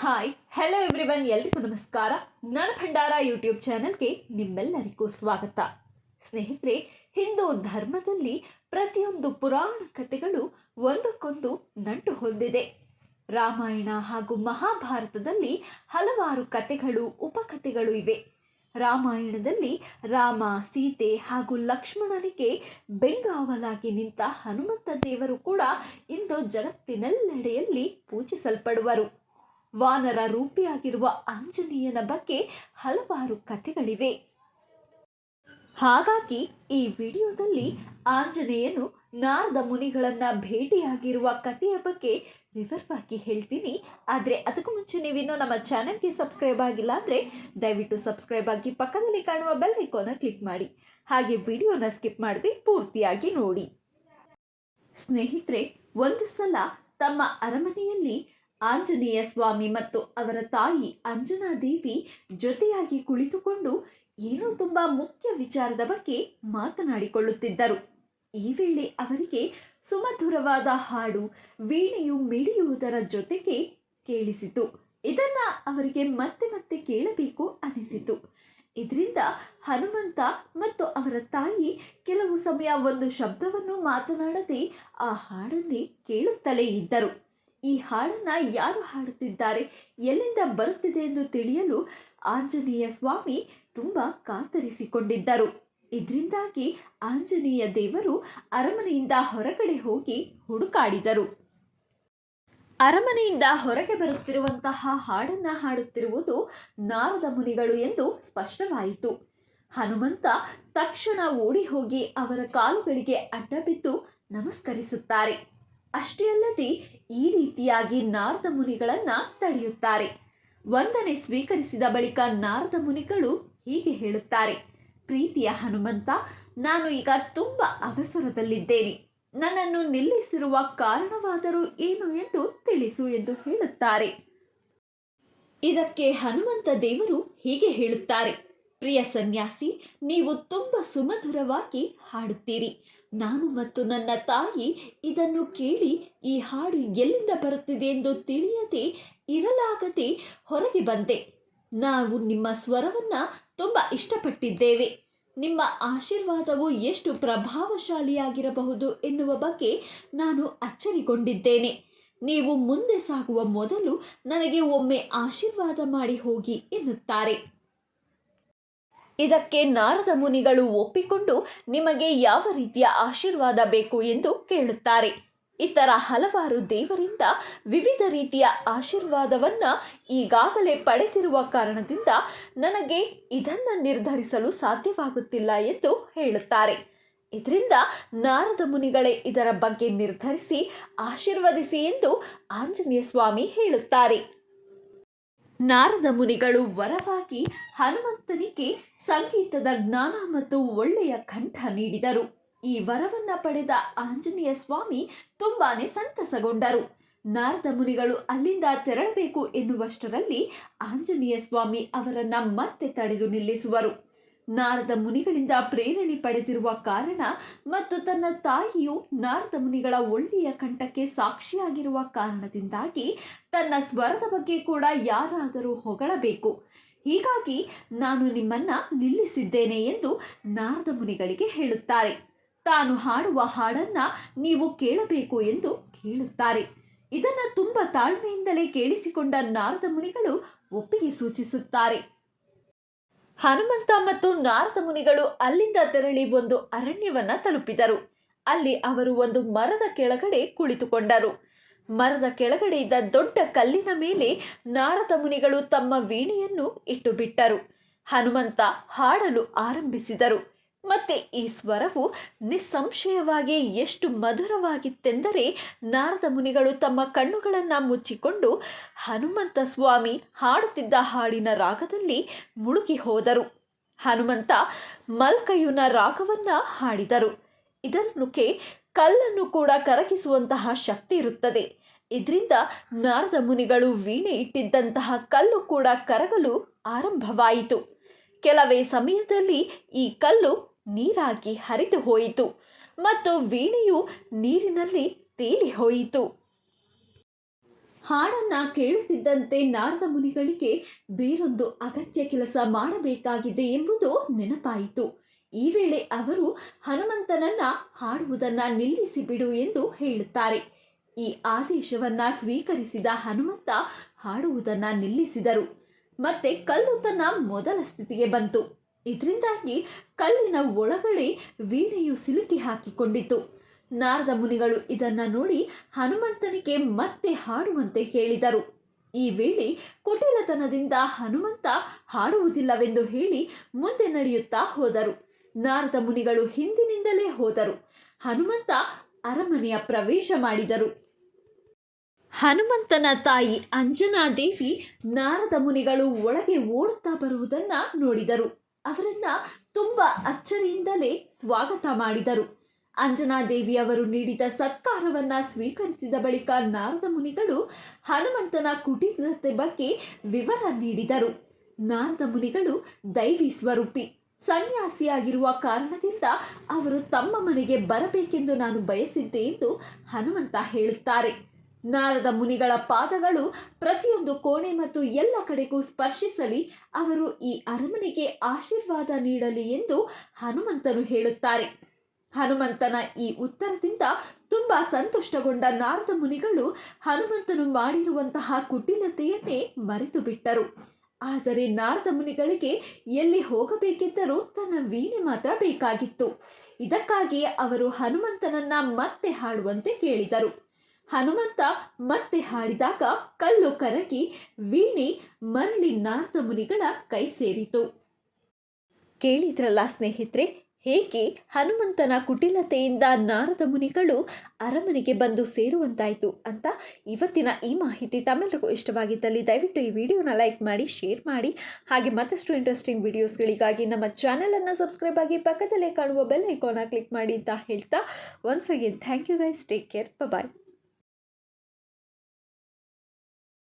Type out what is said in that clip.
Hi hello everyone ಎಲ್ರಿಗೂ ನಮಸ್ಕಾರ. ನನ್ನ ಭಂಡಾರ ಯೂಟ್ಯೂಬ್ ಚಾನಲ್ಗೆ ನಿಮ್ಮೆಲ್ಲರಿಗೂ ಸ್ವಾಗತ. ಸ್ನೇಹಿತರೆ, ಹಿಂದೂ ಧರ್ಮದಲ್ಲಿ ಪ್ರತಿಯೊಂದು ಪುರಾಣ ಕಥೆಗಳು ಒಂದಕ್ಕೊಂದು ನಂಟು ಹೊಂದಿದೆ. ರಾಮಾಯಣ ಹಾಗೂ ಮಹಾಭಾರತದಲ್ಲಿ ಹಲವಾರು ಕಥೆಗಳು, ಉಪಕಥೆಗಳು ಇವೆ. ರಾಮಾಯಣದಲ್ಲಿ ರಾಮ, ಸೀತೆ ಹಾಗೂ ಲಕ್ಷ್ಮಣನಿಗೆ ಬೆಂಗಾವಲಾಗಿ ನಿಂತ ಹನುಮಂತ ದೇವರು ಕೂಡ ಇಂದು ಜಗತ್ತಿನೆಲ್ಲೆಡೆಯಲ್ಲಿ ಪೂಜಿಸಲ್ಪಡುವರು. ವಾನರ ರೂಪಿಯಾಗಿರುವ ಆಂಜನೇಯನ ಬಗ್ಗೆ ಹಲವಾರು ಕಥೆಗಳಿವೆ. ಹಾಗಾಗಿ ಈ ವಿಡಿಯೋದಲ್ಲಿ ಆಂಜನೇಯನು ನಾರದ ಮುನಿಗಳನ್ನ ಭೇಟಿಯಾಗಿರುವ ಕಥೆಯ ಬಗ್ಗೆ ವಿವರವಾಗಿ ಹೇಳ್ತೀನಿ. ಆದರೆ ಅದಕ್ಕೂ ಮುಂಚೆ ನೀವಿನ್ನೂ ನಮ್ಮ ಚಾನೆಲ್ಗೆ ಸಬ್ಸ್ಕ್ರೈಬ್ ಆಗಿಲ್ಲ ಅಂದರೆ ದಯವಿಟ್ಟು ಸಬ್ಸ್ಕ್ರೈಬ್ ಆಗಿ ಪಕ್ಕದಲ್ಲಿ ಕಾಣುವ ಬೆಲ್ ಐಕಾನ ಕ್ಲಿಕ್ ಮಾಡಿ. ಹಾಗೆ ವಿಡಿಯೋನ ಸ್ಕಿಪ್ ಮಾಡದೆ ಪೂರ್ತಿಯಾಗಿ ನೋಡಿ. ಸ್ನೇಹಿತರೆ, ಒಂದು ಸಲ ತಮ್ಮ ಅರಮನೆಯಲ್ಲಿ ಆಂಜನೇಯ ಸ್ವಾಮಿ ಮತ್ತು ಅವರ ತಾಯಿ ಅಂಜನಾದೇವಿ ಜೊತೆಯಾಗಿ ಕುಳಿತುಕೊಂಡು ಏನೋ ತುಂಬ ಮುಖ್ಯ ವಿಚಾರದ ಬಗ್ಗೆ ಮಾತನಾಡಿಕೊಳ್ಳುತ್ತಿದ್ದರು. ಈ ವೇಳೆ ಅವರಿಗೆ ಸುಮಧುರವಾದ ಹಾಡು, ವೀಣೆಯು ಮಿಡಿಯುವುದರ ಜೊತೆಗೆ ಕೇಳಿಸಿತು. ಇದನ್ನ ಅವರಿಗೆ ಮತ್ತೆ ಮತ್ತೆ ಕೇಳಬೇಕು ಅನಿಸಿತು. ಇದರಿಂದ ಹನುಮಂತ ಮತ್ತು ಅವರ ತಾಯಿ ಕೆಲವು ಸಮಯ ಒಂದು ಶಬ್ದವನ್ನು ಮಾತನಾಡದೆ ಆ ಹಾಡನ್ನೇ ಕೇಳುತ್ತಲೇ ಇದ್ದರು. ಈ ಹಾಡನ್ನು ಯಾರು ಹಾಡುತ್ತಿದ್ದಾರೆ? ಎಲ್ಲಿಂದ ಬರುತ್ತಿದೆ ಎಂದು ತಿಳಿಯಲು ಆಂಜನೇಯ ಸ್ವಾಮಿ ತುಂಬ ಕಾತರಿಸಿಕೊಂಡಿದ್ದರು. ಇದರಿಂದಾಗಿ ಆಂಜನೇಯ ದೇವರು ಅರಮನೆಯಿಂದ ಹೊರಗಡೆ ಹೋಗಿ ಹುಡುಕಾಡಿದರು. ಅರಮನೆಯಿಂದ ಹೊರಗೆ ಬರುತ್ತಿರುವಂತಹ ಹಾಡನ್ನು ಹಾಡುತ್ತಿರುವುದು ನಾರದ ಮುನಿಗಳು ಎಂದು ಸ್ಪಷ್ಟವಾಯಿತು. ಹನುಮಂತ ತಕ್ಷಣ ಓಡಿ ಹೋಗಿ ಅವರ ಕಾಲುಗಳಿಗೆ ಅಡ್ಡ ಬಿದ್ದು ನಮಸ್ಕರಿಸುತ್ತಾರೆ. ಅಷ್ಟೇ ಅಲ್ಲದೆ ಈ ರೀತಿಯಾಗಿ ನಾರದ ಮುನಿಗಳನ್ನು ತಡೆಯುತ್ತಾರೆ. ವಂದನೆ ಸ್ವೀಕರಿಸಿದ ಬಳಿಕ ನಾರದ ಮುನಿಗಳು ಹೀಗೆ ಹೇಳುತ್ತಾರೆ, ಪ್ರೀತಿಯ ಹನುಮಂತ, ನಾನು ಈಗ ತುಂಬ ಅವಸರದಲ್ಲಿದ್ದೇನೆ. ನನ್ನನ್ನು ನಿಲ್ಲಿಸಿರುವ ಕಾರಣವಾದರೂ ಏನು ಎಂದು ತಿಳಿಸು ಎಂದು ಹೇಳುತ್ತಾರೆ. ಇದಕ್ಕೆ ಹನುಮಂತ ದೇವರು ಹೀಗೆ ಹೇಳುತ್ತಾರೆ, ಪ್ರಿಯ ಸನ್ಯಾಸಿ, ನೀವು ತುಂಬ ಸುಮಧುರವಾಗಿ ಹಾಡುತ್ತೀರಿ. ನಾನು ಮತ್ತು ನನ್ನ ತಾಯಿ ಇದನ್ನು ಕೇಳಿ ಈ ಹಾಡು ಎಲ್ಲಿಂದ ಬರುತ್ತಿದೆ ಎಂದು ತಿಳಿಯದೆ ಇರಲಾಗದೆ ಹೊರಗೆ ಬಂದೆ. ನಾವು ನಿಮ್ಮ ಸ್ವರವನ್ನು ತುಂಬ ಇಷ್ಟಪಟ್ಟಿದ್ದೇವೆ. ನಿಮ್ಮ ಆಶೀರ್ವಾದವು ಎಷ್ಟು ಪ್ರಭಾವಶಾಲಿಯಾಗಿರಬಹುದು ಎನ್ನುವ ಬಗ್ಗೆ ನಾನು ಅಚ್ಚರಿಗೊಂಡಿದ್ದೇನೆ. ನೀವು ಮುಂದೆ ಸಾಗುವ ಮೊದಲು ನನಗೆ ಒಮ್ಮೆ ಆಶೀರ್ವಾದ ಮಾಡಿ ಹೋಗಿ ಎನ್ನುತ್ತಾರೆ. ಇದಕ್ಕೆ ನಾರದ ಮುನಿಗಳು ಒಪ್ಪಿಕೊಂಡು ನಿಮಗೆ ಯಾವ ರೀತಿಯ ಆಶೀರ್ವಾದ ಬೇಕು ಎಂದು ಕೇಳುತ್ತಾರೆ. ಇತರ ಹಲವಾರು ದೇವರಿಂದ ವಿವಿಧ ರೀತಿಯ ಆಶೀರ್ವಾದವನ್ನ ಈಗಾಗಲೇ ಪಡೆದಿರುವ ಕಾರಣದಿಂದ ನನಗೆ ಇದನ್ನು ನಿರ್ಧರಿಸಲು ಸಾಧ್ಯವಾಗುತ್ತಿಲ್ಲ ಎಂದು ಹೇಳುತ್ತಾರೆ. ಇದರಿಂದ ನಾರದ ಮುನಿಗಳೇ ಇದರ ಬಗ್ಗೆ ನಿರ್ಧರಿಸಿ ಆಶೀರ್ವದಿಸಿ ಎಂದು ಆಂಜನೇಯ ಸ್ವಾಮಿ ಹೇಳುತ್ತಾರೆ. ನಾರದ ಮುನಿಗಳು ವರವಾಗಿ ಹನುಮಂತನಿಗೆ ಸಂಗೀತದ ಜ್ಞಾನ ಮತ್ತು ಒಳ್ಳೆಯ ಕಂಠ ನೀಡಿದರು. ಈ ವರವನ್ನ ಪಡೆದ ಆಂಜನೇಯ ಸ್ವಾಮಿ ತುಂಬಾನೇ ಸಂತಸಗೊಂಡರು. ನಾರದ ಮುನಿಗಳು ಅಲ್ಲಿಂದ ತೆರಳಬೇಕು ಎನ್ನುವಷ್ಟರಲ್ಲಿ ಆಂಜನೇಯ ಸ್ವಾಮಿ ಅವರನ್ನ ಮತ್ತೆ ತಡೆದು ನಿಲ್ಲಿಸುವರು. ನಾರದ ಮುನಿಗಳಿಂದ ಪ್ರೇರಣೆ ಪಡೆದಿರುವ ಕಾರಣ ಮತ್ತು ತನ್ನ ತಾಯಿಯು ನಾರದ ಮುನಿಗಳ ಒಳ್ಳೆಯ ಕಂಠಕ್ಕೆ ಸಾಕ್ಷಿಯಾಗಿರುವ ಕಾರಣದಿಂದಾಗಿ ತನ್ನ ಸ್ವರದ ಬಗ್ಗೆ ಕೂಡ ಯಾರಾದರೂ ಹೊಗಳಬೇಕು. ಹೀಗಾಗಿ ನಾನು ನಿಮ್ಮನ್ನ ನಿಲ್ಲಿಸಿದ್ದೇನೆ ಎಂದು ನಾರದ ಮುನಿಗಳಿಗೆ ಹೇಳುತ್ತಾರೆ. ತಾನು ಹಾಡುವ ಹಾಡನ್ನ ನೀವು ಕೇಳಬೇಕು ಎಂದು ಕೇಳುತ್ತಾರೆ. ಇದನ್ನು ತುಂಬ ತಾಳ್ಮೆಯಿಂದಲೇ ಕೇಳಿಸಿಕೊಂಡ ನಾರದ ಮುನಿಗಳು ಒಪ್ಪಿಗೆ ಸೂಚಿಸುತ್ತಾರೆ. ಹನುಮಂತ ಮತ್ತು ನಾರದ ಮುನಿಗಳು ಅಲ್ಲಿಂದ ತೆರಳಿ ಒಂದು ಅರಣ್ಯವನ್ನ ತಲುಪಿದರು. ಅಲ್ಲಿ ಅವರು ಒಂದು ಮರದ ಕೆಳಗಡೆ ಕುಳಿತುಕೊಂಡರು. ಮರದ ಕೆಳಗಡೆ ಇದ್ದ ದೊಡ್ಡ ಕಲ್ಲಿನ ಮೇಲೆ ನಾರದ ಮುನಿಗಳು ತಮ್ಮ ವೀಣೆಯನ್ನು ಇಟ್ಟು ಬಿಟ್ಟರು ಹನುಮಂತ ಹಾಡಲು ಆರಂಭಿಸಿದರು. ಮತ್ತೆ ಈ ಸ್ವರವು ನಿಸ್ಸಂಶಯವಾಗಿ ಎಷ್ಟು ಮಧುರವಾಗಿತ್ತೆಂದರೆ ನಾರದ ಮುನಿಗಳು ತಮ್ಮ ಕಣ್ಣುಗಳನ್ನು ಮುಚ್ಚಿಕೊಂಡು ಹನುಮಂತ ಸ್ವಾಮಿ ಹಾಡುತ್ತಿದ್ದ ಹಾಡಿನ ರಾಗದಲ್ಲಿ ಮುಳುಗಿ ಹೋದರು. ಹನುಮಂತ ಮಲ್ಕಯುನ ರಾಗವನ್ನ ಹಾಡಿದರು. ಇದಕ್ಕೆ ಕಲ್ಲನ್ನು ಕೂಡ ಕರಗಿಸುವಂತಹ ಶಕ್ತಿ ಇರುತ್ತದೆ. ಇದರಿಂದ ನಾರದ ಮುನಿಗಳು ವೀಣೆ ಇಟ್ಟಿದ್ದಂತಹ ಕಲ್ಲು ಕೂಡ ಕರಗಲು ಆರಂಭವಾಯಿತು. ಕೆಲವೇ ಸಮಯದಲ್ಲಿ ಈ ಕಲ್ಲು ನೀರಾಗಿ ಹರಿದು ಹೋಯಿತು ಮತ್ತು ವೀಣೆಯು ನೀರಿನಲ್ಲಿ ತೇಲಿ ಹೋಯಿತು. ಹಾಡನ್ನ ಕೇಳುತ್ತಿದ್ದಂತೆ ನಾರದ ಮುನಿಗಳಿಗೆ ಬೇರೊಂದು ಅಗತ್ಯ ಕೆಲಸ ಮಾಡಬೇಕಾಗಿದೆ ಎಂಬುದು ನೆನಪಾಯಿತು. ಈ ವೇಳೆ ಅವರು ಹನುಮಂತನನ್ನ ಹಾಡುವುದನ್ನ ನಿಲ್ಲಿಸಿಬಿಡು ಎಂದು ಹೇಳುತ್ತಾರೆ. ಈ ಆದೇಶವನ್ನ ಸ್ವೀಕರಿಸಿದ ಹನುಮಂತ ಹಾಡುವುದನ್ನ ನಿಲ್ಲಿಸಿದರು. ಮತ್ತೆ ಕಲ್ಲು ತನ್ನ ಮೊದಲ ಸ್ಥಿತಿಗೆ ಬಂತು. ಇದರಿಂದಾಗಿ ಕಲ್ಲಿನ ಒಳಗಡೆ ವೀಣೆಯು ಸಿಲುಕಿ ಹಾಕಿಕೊಂಡಿತು ನಾರದ ಮುನಿಗಳು ಇದನ್ನು ನೋಡಿ ಹನುಮಂತನಿಗೆ ಮತ್ತೆ ಹಾಡುವಂತೆ ಕೇಳಿದರು ಈ ವೇಳೆ ಕುಟಿಲತನದಿಂದ ಹನುಮಂತ ಹಾಡುವುದಿಲ್ಲವೆಂದು ಹೇಳಿ ಮುಂದೆ ನಡೆಯುತ್ತಾ ಹೋದರು. ನಾರದ ಮುನಿಗಳು ಹಿಂದಿನಿಂದಲೇ ಹೋದರು. ಹನುಮಂತ ಅರಮನೆಯ ಪ್ರವೇಶ ಮಾಡಿದರು. ಹನುಮಂತನ ತಾಯಿ ಅಂಜನಾದೇವಿ ನಾರದ ಮುನಿಗಳು ಒಳಗೆ ಓಡುತ್ತಾ ಬರುವುದನ್ನು ನೋಡಿದರು. ಅವರನ್ನ ತುಂಬ ಅಚ್ಚರಿಯಿಂದಲೇ ಸ್ವಾಗತ ಮಾಡಿದರು. ಅಂಜನಾದೇವಿ ಅವರು ನೀಡಿದ ಸತ್ಕಾರವನ್ನ ಸ್ವೀಕರಿಸಿದ ಬಳಿಕ ನಾರದ ಮುನಿಗಳು ಹನುಮಂತನ ಕುಟೀರತೆ ಬಗ್ಗೆ ವಿವರ ನೀಡಿದರು. ನಾರದ ಮುನಿಗಳು ದೈವಿ ಸ್ವರೂಪಿ. ಸನ್ಯಾಸಿಯಾಗಿರುವ ಕಾರಣದಿಂದ ಅವರು ತಮ್ಮ ಮನೆಗೆ ಬರಬೇಕೆಂದು ನಾನು ಬಯಸಿದ್ದೆ ಎಂದು ಹನುಮಂತ ಹೇಳುತ್ತಾರೆ. ನಾರದ ಮುನಿಗಳ ಪಾದಗಳು ಪ್ರತಿಯೊಂದು ಕೋಣೆ ಮತ್ತು ಎಲ್ಲ ಕಡೆಗೂ ಸ್ಪರ್ಶಿಸಲಿ, ಅವರು ಈ ಅರಮನೆಗೆ ಆಶೀರ್ವಾದ ನೀಡಲಿ ಎಂದು ಹನುಮಂತನು ಹೇಳುತ್ತಾರೆ. ಹನುಮಂತನ ಈ ಉತ್ತರದಿಂದ ತುಂಬಾ ಸಂತುಷ್ಟಗೊಂಡ ನಾರದ ಮುನಿಗಳು ಹನುಮಂತನು ಮಾಡಿರುವಂತಹ ಕುಟಿಲತೆಯನ್ನೇ ಮರೆತು ಬಿಟ್ಟರು ಆದರೆ ನಾರದ ಮುನಿಗಳಿಗೆ ಎಲ್ಲಿ ಹೋಗಬೇಕಿದ್ದರೂ ತನ್ನ ವೀಣೆ ಮಾತ್ರ ಬೇಕಾಗಿತ್ತು. ಇದಕ್ಕಾಗಿ ಅವರು ಹನುಮಂತನನ್ನ ಮತ್ತೆ ಹಾಡುವಂತೆ ಕೇಳಿದರು. ಹನುಮಂತ ಮತ್ತೆ ಹಾಡಿದಾಗ ಕಲ್ಲು ಕರಗಿ ವೀಣೆ ಮರಳಿ ನಾರದ ಮುನಿಗಳ ಕೈ ಸೇರಿತು. ಕೇಳಿದ್ರಲ್ಲ ಸ್ನೇಹಿತರೆ, ಹೇಗೆ ಹನುಮಂತನ ಕುಟಿಲತೆಯಿಂದ ನಾರದ ಮುನಿಗಳು ಅರಮನೆಗೆ ಬಂದು ಸೇರುವಂತಾಯಿತು ಅಂತ ಇವತ್ತಿನ ಈ ಮಾಹಿತಿ ತಮ್ಮೆಲ್ಲರಿಗೂ ಇಷ್ಟವಾಗಿದ್ದಲ್ಲಿ ದಯವಿಟ್ಟು ಈ ವಿಡಿಯೋನ ಲೈಕ್ ಮಾಡಿ, ಶೇರ್ ಮಾಡಿ. ಹಾಗೆ ಮತ್ತಷ್ಟು ಇಂಟ್ರೆಸ್ಟಿಂಗ್ ವಿಡಿಯೋಸ್ಗಳಿಗಾಗಿ ನಮ್ಮ ಚಾನಲನ್ನು ಸಬ್ಸ್ಕ್ರೈಬ್ ಆಗಿ ಪಕ್ಕದಲ್ಲೇ ಕಾಣುವ ಬೆಲ್ ಐಕಾನ ಕ್ಲಿಕ್ ಮಾಡಿ ಅಂತ ಹೇಳ್ತಾ once again thank you guys take care bye